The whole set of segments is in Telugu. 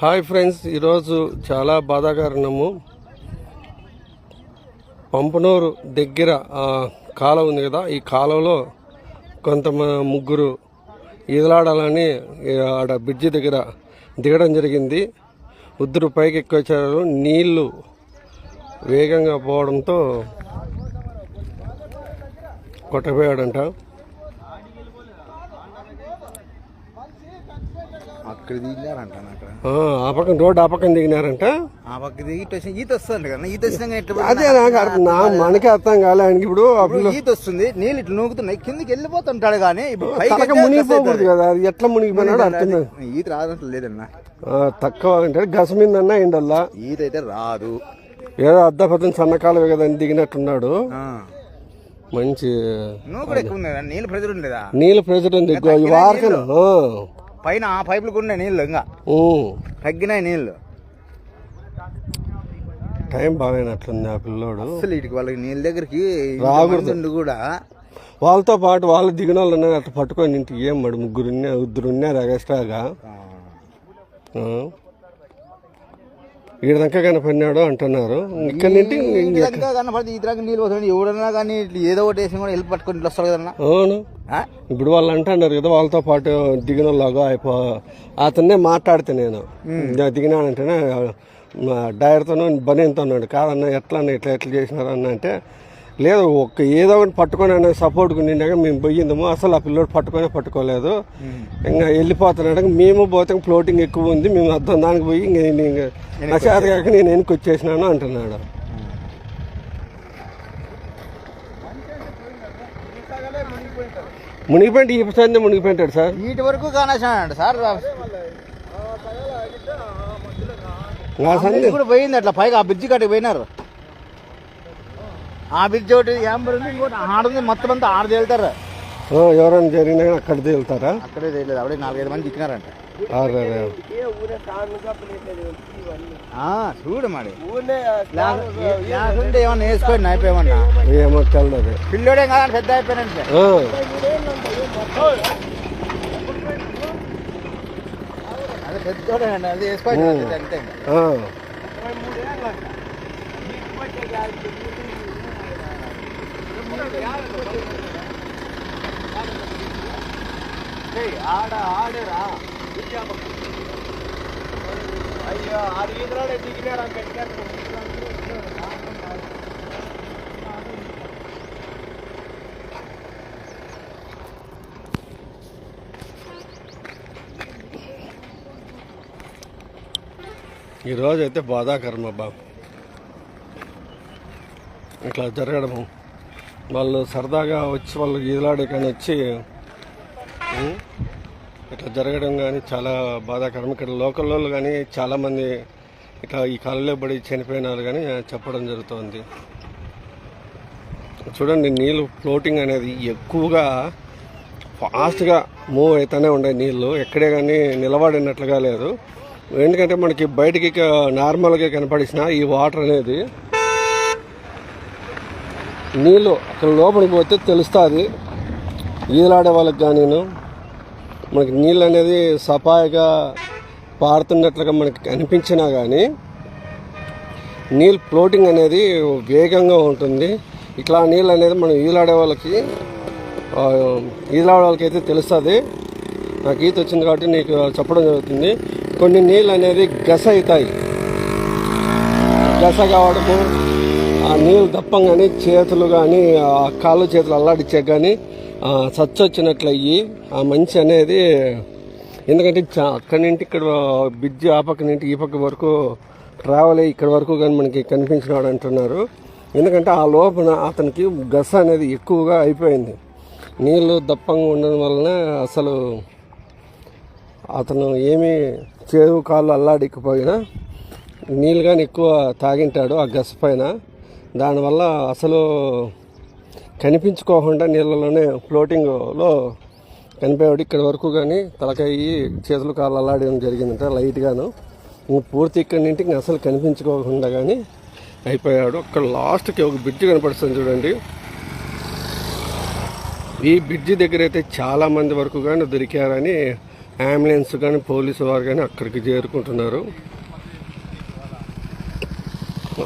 హాయ్ ఫ్రెండ్స్ ఈరోజు చాలా బాధాకరణము. పంపనూరు దగ్గర కాలువ ఉంది కదా ఈ కాలువలో కొంత ముగ్గురు ఈదలాడాలని ఆడ బ్రిడ్జి దగ్గర దిగడం జరిగింది. ఉద్దురు పైకి ఎక్కువచ్చారు నీళ్ళు వేగంగా పోవడంతో కొట్టపోయాడంట అక్కడ దిగారంట అక్కడ. ఆ, పక్కన రోడ్డు ఆ పక్కన దిగినారంట? ఆ పక్క దిగి ఇటు వచ్చి ఈత వస్తుంది కదా ఈత వచ్చినాక అదే నాకు అర్థం నా మనకే అర్థం కాలే ఆయనకి ఇప్పుడు ఇప్పుడు ఈత వస్తుంది నీళ్ళు ఇట్లా నూకుతున్నాయి కిందికి వెళ్ళిపోతుంటాడు కానీ ఇప్పుడు మునిగిపోకూడదు కదా అది ఎట్లా మునిగిపోయినాడు అర్థం. ఈత రాదంటే లేదన్నా. తక్కువ అంటే గసమిందన్నా ఎండల్లా ఈత అయితే రాదు. ఏదో అద్దపద్దం సన్నకాలవే కదా అని దిగినట్టున్నాడు. ఆ. మంచి ఉంది నీళ్ళు ప్రెజర్ ఉండేదా? నీళ్ళ ప్రెజర్ ఉంది వారకను. పైన ఆ పైపులు ఉన్నాయి నీళ్ళు ఇంకా. ఉమ్. తగ్గినాయి నీళ్ళు. టైం బాగానట్లుంది ఆ పిల్లోడు. అసలు ఇటుకి వాళ్ళకి నీళ్ళ దగ్గరికి రాకూడదు. కూడా. వాళ్ళతో పాటు వాళ్ళు దిగిన వాళ్ళు ఉన్నారు అట్లా పట్టుకొని ఇంటికి ఏం మడు ముగ్గురు ఉన్నారు ఇద్దరు ఉన్నారు ఎక్స్ట్రాగా ఆ, ఈడదంకా కనపడినాడు అంటున్నారు. ఇక్కడి నుండి రకంగా కనపడితే ఈ నీళ్ళు ఎవడన్నా కానీ ఇట్లా ఏదో ఒకటి వేసి కూడా వెళ్ళి పట్టుకొని ఇట్లా వస్తారు కదన్నా. అవును? ఇప్పుడు వాళ్ళు అంటున్నారు కదా వాళ్ళతో పాటు దిగిన లాగా అయిపో అతన్నే మాట్లాడితే నేను. దిగినానంటేనే మా డ్రైవర్తోనూ బనీతో ఉన్నాడు. కాదన్న ఎట్లా అన్న ఇట్లా ఎట్లా చేసినారు అన్న అంటే లేదు ఒక్క ఏదో ఒకటి పట్టుకొని అనే సపోర్ట్కి నిండాక మేము పోయిందము. అసలు ఆ పిల్లోడు పట్టుకొనే పట్టుకోలేదు. ఇంకా వెళ్ళిపోతున్నాడు. మేము పోతే ఫ్లోటింగ్ ఎక్కువ ఉంది. మేము అర్థం దానికి పోయి ఇంక నశాత కాక నేను వెనక్కి వచ్చేసినాను అంటున్నాడు. మునిగిపోయింది ఈ సందే మునిగిపోయింటాడు సార్. వీటి వరకు కానేసాడు సార్. నా సందే కూడా పోయింది అట్లా. పైగా ఆ బ్రిడ్జి కాటికి పోయినారు. ఆ బ్రిడ్జ్ ఒకటి యాంబర్ ఉంది ఇంకోటి ఆడుంది మొత్తం అంతా ఆడ తేలుతారు. ఆ, ఎవరైనా జరిగినా అక్కడ తేలుతారా? అక్కడే తెలియదు అప్పుడే నాలుగైదు మంది ఆ, చూడు మరి. ఏమన్నా వేసుకోండి అయిపోయామన్నా ఏమో తెల్లది పిల్లోడే కాదని పెద్ద అయిపోయినంటే అదే పెద్దోడే అండి అది వేసుకోండి అంతే. ఆ. ఆడ ఆడేరా అయ్యో ఆడు ఈదరాడే దిగినారా పెట్టారు ఈరోజు అయితే బాధాకరం అబ్బా. ఇట్లా జరగడము. వాళ్ళు సరదాగా వచ్చి వాళ్ళు ఈదలాడే కానీ వచ్చి ఇట్లా జరగడం కానీ చాలా బాధాకరం. ఇక్కడ లోకల్ వాళ్ళు కానీ చాలామంది ఇట్లా ఈ కాలంలో పడి చనిపోయినారు కానీ చెప్పడం జరుగుతుంది. చూడండి నీళ్ళు ఫ్లోటింగ్ అనేది ఎక్కువగా ఫాస్ట్గా మూవ్ అవుతూనే ఉండే నీళ్ళు. ఎక్కడే కానీ నిలబడినట్లుగా లేదు. ఎందుకంటే మనకి బయటికి నార్మల్గా కనపడిసిన ఈ వాటర్ అనేది నీళ్ళు అక్కడ లోపలికి పోతే తెలుస్తుంది. ఈదలాడే వాళ్ళకి కానీ మనకి నీళ్ళు అనేది సఫాయిగా పారుతున్నట్లుగా మనకి కనిపించినా కానీ నీళ్ళు ఫ్లోటింగ్ అనేది వేగంగా ఉంటుంది. ఇట్లా నీళ్ళు అనేది మనం ఈలాడే వాళ్ళకి ఆ, ఈలాడే వాళ్ళకి అయితే తెలుస్తుంది. నాకు ఈత వచ్చింది కాబట్టి నీకు చెప్పడం జరుగుతుంది. కొన్ని నీళ్ళు అనేది గస అవుతాయి. గస కావడము నీళ్ళు దప్పంగానే చేతులు కానీ ఆ కాళ్ళు చేతులు అల్లాడిచ్చే కానీ సచ్చొచ్చినట్లు అయ్యి ఆ మంచి అనేది ఎందుకంటే చా- అక్కడి నుంచి ఇక్కడ బ్రిడ్జి ఆ పక్క నుంచి ఈ పక్క వరకు ట్రావెల్ అయ్యి ఇక్కడ వరకు కానీ మనకి కనిపించినాడు అంటున్నారు. ఎందుకంటే ఆ లోపల అతనికి గస అనేది ఎక్కువగా అయిపోయింది. నీళ్ళు దప్పంగా ఉండడం వలన అసలు అతను ఏమీ చేదు కాళ్ళు అల్లాడికపోయినా నీళ్ళు కానీ ఎక్కువ తాగింటాడు ఆ గస పైన. దానివల్ల అసలు కనిపించుకోకుండా నీళ్ళలోనే ఫ్లోటింగ్లో కనిపోయాడు. ఇక్కడ వరకు కానీ తలకాయి చేతులు కాళ్ళు అల్లాడడం జరిగిందంట లైట్గాను. ఇంక పూర్తి ఇక్కడి నుండి ఇంక అసలు కనిపించుకోకుండా కానీ అయిపోయాడు. అక్కడ లాస్ట్కి ఒక బ్రిడ్జ్ కనపడుతుంది చూడండి. ఈ బ్రిడ్జి దగ్గర అయితే చాలా మంది వరకు కానీ దొరికారని అంబులెన్స్ కానీ పోలీసు వారు కానీ అక్కడికి చేరుకుంటున్నారు.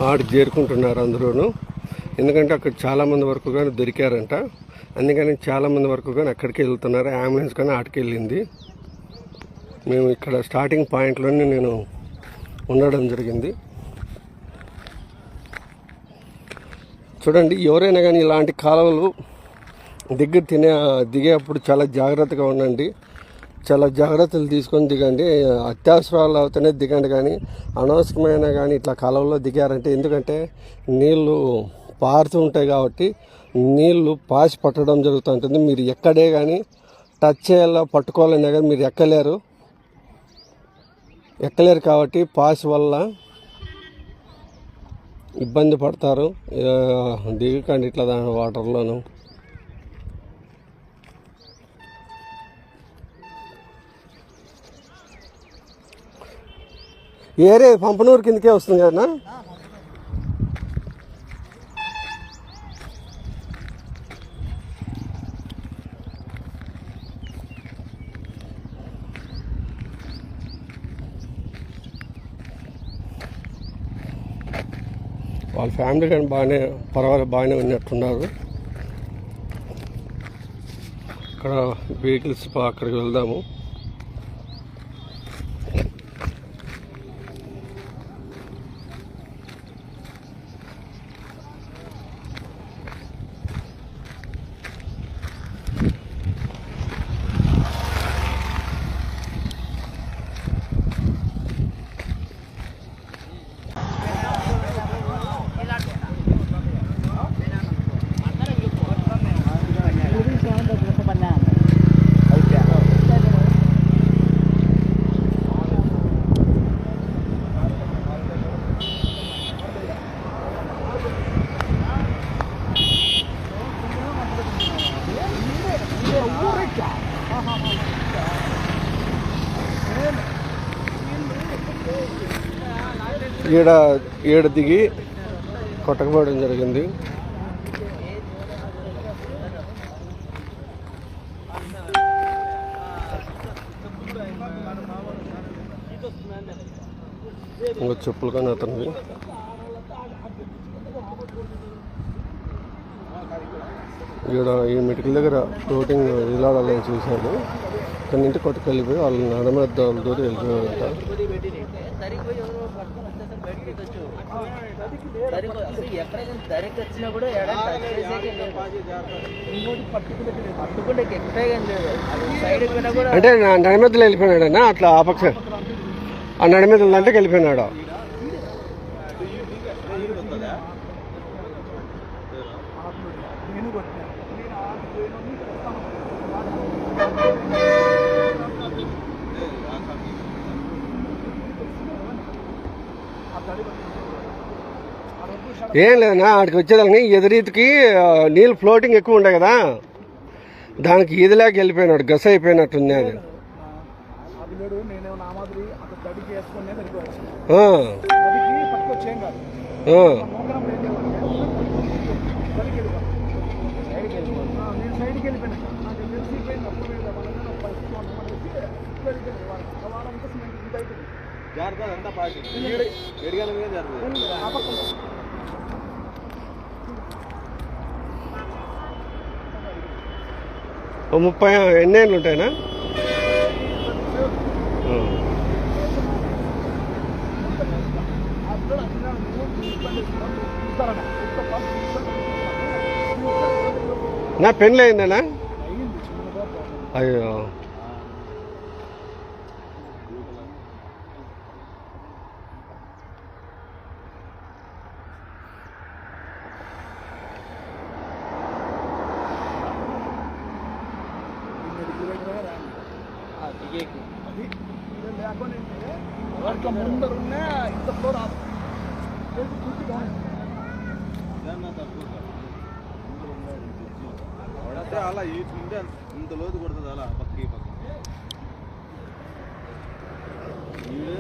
ఆడికి చేరుకుంటున్నారు అందరూను ఎందుకంటే అక్కడ చాలామంది వరకు కానీ దొరికారంట. అందుకని చాలామంది వరకు కానీ అక్కడికి వెళ్తున్నారు. అంబులెన్స్ కానీ ఆడికి వెళ్ళింది. మేము ఇక్కడ స్టార్టింగ్ పాయింట్లోనే నేను ఉండడం జరిగింది. చూడండి ఎవరైనా కానీ ఇలాంటి కాలువలు దగ్గర తినే దిగేప్పుడు చాలా జాగ్రత్తగా ఉండండి. చాలా జాగ్రత్తలు తీసుకొని దిగండి. అత్యవసరాలు అవుతూనే దిగండి కానీ అనవసరమైన కానీ ఇట్లా కాలంలో దిగారంటే ఎందుకంటే నీళ్ళు పారుతూ ఉంటాయి కాబట్టి నీళ్ళు పాసి పట్టడం జరుగుతుంటుంది. మీరు ఎక్కడే కానీ టచ్ చేయాలో పట్టుకోవాలనే కానీ మీరు ఎక్కలేరు. ఎక్కలేరు కాబట్టి పాస్ వల్ల ఇబ్బంది పడతారు. దిగకండి ఇట్లా దాని వాటర్లోనూ. ఏరే పంపనూరు కిందకే వస్తుంది కదా వాళ్ళ ఫ్యామిలీ కానీ బాగానే పర్వాలేదు బాగానే ఉన్నట్టున్నారు. అక్కడ వెహికల్స్ అక్కడికి వెళ్దాము. ఈడ ఈడ దిగి కొట్టకపోవడం జరిగింది. ఇంకా చెప్పులు కానీ అతనివి. ఈడ ఈ మెడికల్ దగ్గర ఫ్లోటింగ్ ఇలాడాలని చూశాను. కానీ ఇంటి కొట్టుకెళ్ళిపోయి వాళ్ళు నడమ దూరం వెళ్ళిపోయారంట. డైరెక్ట్ వచ్చినా కూడా పట్టుకుంటే అంటే నా నడిమెద్దలు వెళ్ళిపోయినాడన్నా? అట్లా ఆ పక్క ఆ నడిమెద్దలు అంటే వెళ్ళిపోయినాడు? ఏం లేదన్నా ఆడికి వచ్చేదాన్ని ఎదురీతికి నీళ్ళు ఫ్లోటింగ్ ఎక్కువ ఉండే కదా. దానికి ఈదిలాగా వెళ్ళిపోయినాడు గస అయిపోయినట్టుంది అది అభిలుడు అంతా నా ఎడిగాల మీద జరుగుతుంది ముప్పై ఎన్నేళ్ళు ఉంటాయినా ఆ. అక్కడ అక్కడ ఇస్తారన్న ఇంత ఫాస్ట్ నా పెళ్ళి అయిందనా అయ్యింది చిన్నగా ప్రాబ్లం అయ్యో అది ఇది లేకుండా అట్లా ముందరున్న ఇంత ఫ్లోర్ ఆపు చేసి చూసి బాగుంది కొడితే అలా ఈ ఉంటే ఇంత లోతు కొడుతుంది అలా పక్కకి పక్క ఈడు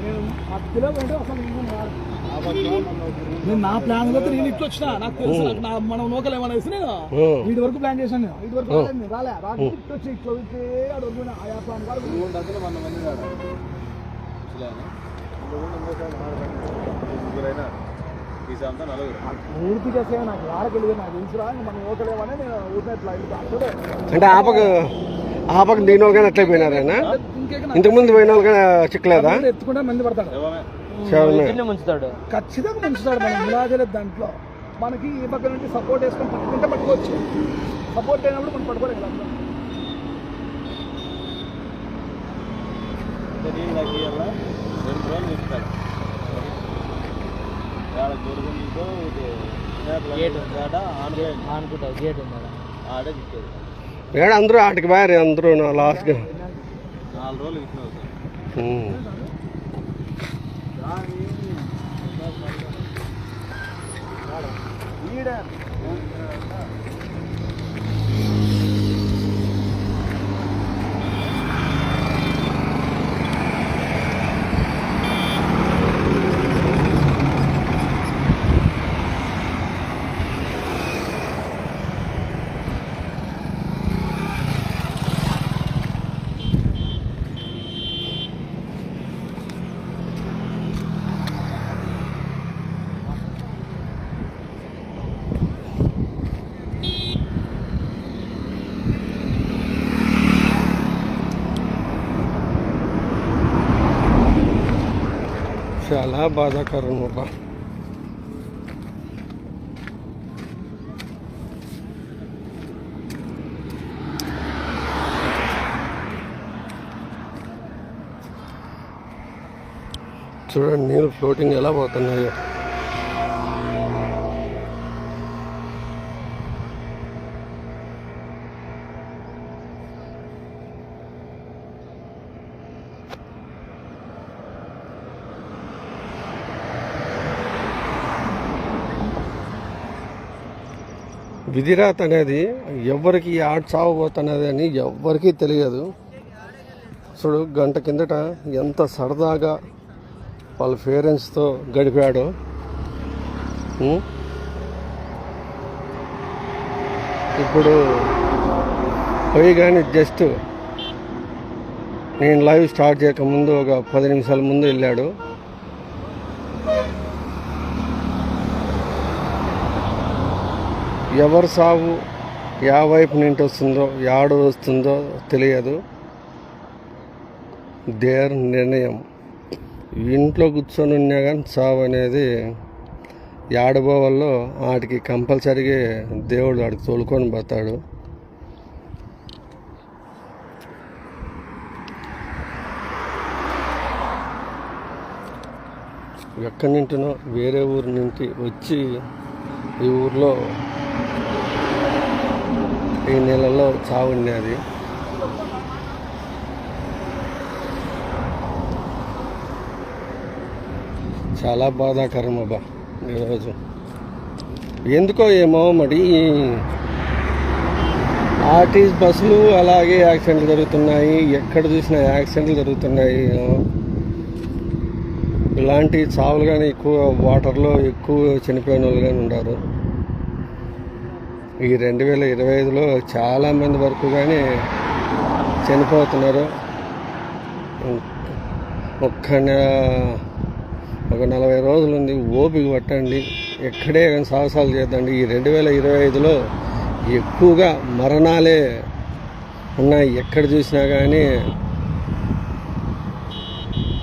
నేను నేను నా ప్లాన్లో నేను ఇట్లా వచ్చిన. నాకు తెలుసు నాకు నా మనం లోకల్ ఏమైనా వేసి నేను. వీటి వరకు ప్లాన్ చేశాను నేను. వీటి వరకు రాలేదు నేను, రాలే. రాక ఇట్లా వచ్చి ఇట్లా వచ్చి ఆడ వరకు ఆయా ప్లాన్ వరకు వంద మంది నాకు తెలుసురా మన నేను అంటే ఆ పక్క ఆ పక్క దీని వాళ్ళు కానీ అట్లే పోయినారేనా? ఇంతకుముందు పోయిన వాళ్ళు కానీ చిక్కలేదా ఎత్తుకుంటే మంది పడతాడు. ముంచుతాడు. ఖచ్చితంగా ముంచుతాడు మనం ములాజలేదు దాంట్లో. మనకి ఈ పక్క నుండి సపోర్ట్ వేసుకొని పట్టుకుంటే పట్టుకోవచ్చు. సపోర్ట్ అయినప్పుడు మనం ఏడ అందరూ ఆటకి బారి అందరూ లాస్ట్గా? నాలుగు రోజులు வீட చాలా బాధాకరం అబ్బా చూడండి నీళ్ళు ఫ్లోటింగ్ ఎలా పోతున్నాయో విధిరాత్ అనేది ఎవరికి ఆడ చావబోతున్నది అని ఎవ్వరికీ తెలియదు. చూడు గంట కిందట ఎంత సరదాగా వాళ్ళ పేరెంట్స్తో గడిపాడో. ఇప్పుడు పోయి కానీ జస్ట్ నేను లైవ్ స్టార్ట్ చేయకముందు ఒక పది నిమిషాల ముందు వెళ్ళాడు. ఎవరు సాగు యా వైపు నింటి వస్తుందో యాడు వస్తుందో తెలియదు. దేర్ నిర్ణయం. ఇంట్లో కూర్చొని ఉన్నా కానీ సావు అనేది యాడబోవల్లో వాటికి కంపల్సరీగా దేవుడు వాడికి తోలుకొని పోతాడు. ఎక్కడి నుంటినో వేరే ఊరి నుంచి వచ్చి ఈ ఊర్లో ఈ నెలలో చావుండేది చాలా బాధాకరం అబ్బా ఈరోజు. ఎందుకో ఏమో మరి ఆర్టీసీ బస్సులు అలాగే యాక్సిడెంట్లు జరుగుతున్నాయి. ఎక్కడ చూసినా యాక్సిడెంట్లు జరుగుతున్నాయి. ఇలాంటి చావులు కానీ ఎక్కువ వాటర్లో ఎక్కువ చనిపోయిన వాళ్ళు కానీ ఉన్నారు ఈ రెండు వేల ఇరవై ఐదులో చాలామంది వరకు కానీ చనిపోతున్నారు. ఒక్క నె- ఒక నలభై రోజులు ఉంది ఓపిక పట్టండి. ఎక్కడే కానీ సాహసాలు చేద్దండి. ఈ రెండు వేల ఇరవై ఐదులో ఎక్కువగా మరణాలే ఉన్నాయి. ఎక్కడ చూసినా కానీ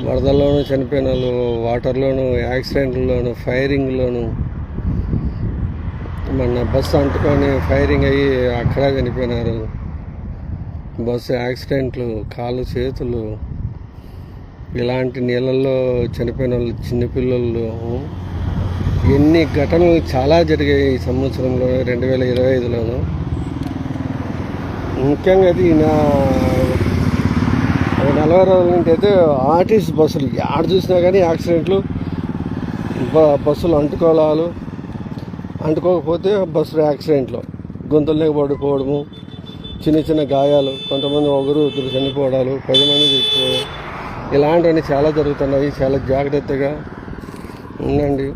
వరదల్లోనూ చనిపోయిన వాళ్ళు వాటర్లోను యాక్సిడెంట్లోను ఫైరింగ్లోను మొన్న బస్సు అంటుకొని ఫైరింగ్ అయ్యి అక్కడ చనిపోయినారు. బస్సు యాక్సిడెంట్లు కాళ్ళు చేతులు ఇలాంటి నీళ్ళల్లో చనిపోయిన వాళ్ళు చిన్నపిల్లలు ఎన్ని ఘటనలు చాలా జరిగాయి ఈ సంవత్సరంలో రెండు వేల ఇరవై ఐదులోను ముఖ్యంగా అది నా నలభై రోజుల నుంచి అయితే ఆర్టీసీ బస్సులు ఆడ చూసినా కానీ యాక్సిడెంట్లు బస్సులు అంటుకోలాలు. అంటుకోకపోతే బస్సు యాక్సిడెంట్లో గొంతుల్లోకి పడిపోవడము చిన్న చిన్న గాయాలు కొంతమంది ఒకరు ఇద్దరు చనిపోవడాలు పది మంది చనిపోవడం ఇలాంటివన్నీ చాలా జరుగుతున్నాయి. చాలా జాగ్రత్తగా ఉండండి.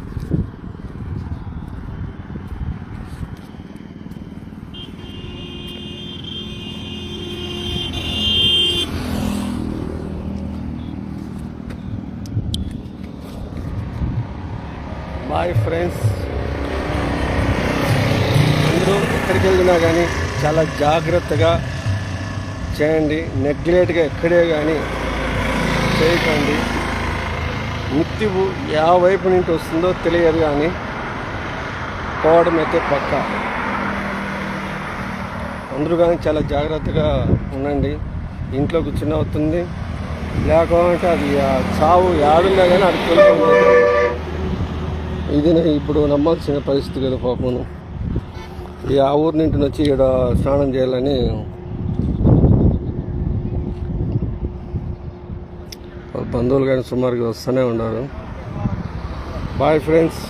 బాయ్ ఫ్రెండ్స్ అందరూ ఎక్కడికి కానీ చాలా జాగ్రత్తగా చేయండి. నెగ్లెట్గా ఎక్కడే కానీ చేయకండి. మృత్యువు యా వైపు నుండి వస్తుందో తెలియదు కానీ పోవడం అయితే పక్క. అందరూ కానీ చాలా జాగ్రత్తగా ఉండండి. ఇంట్లో కూర్చుని అవుతుంది. లేకపోతే అది చావు యాడున్నా కానీ అది ఇది ఇప్పుడు నమ్మాల్సిన పరిస్థితి కదా పాపను ఈ ఆ ఊరి నుండి వచ్చి ఇక్కడ స్నానం చేయాలని బంధువులు కానీ సుమారుగా వస్తూనే ఉన్నారు. Bye friends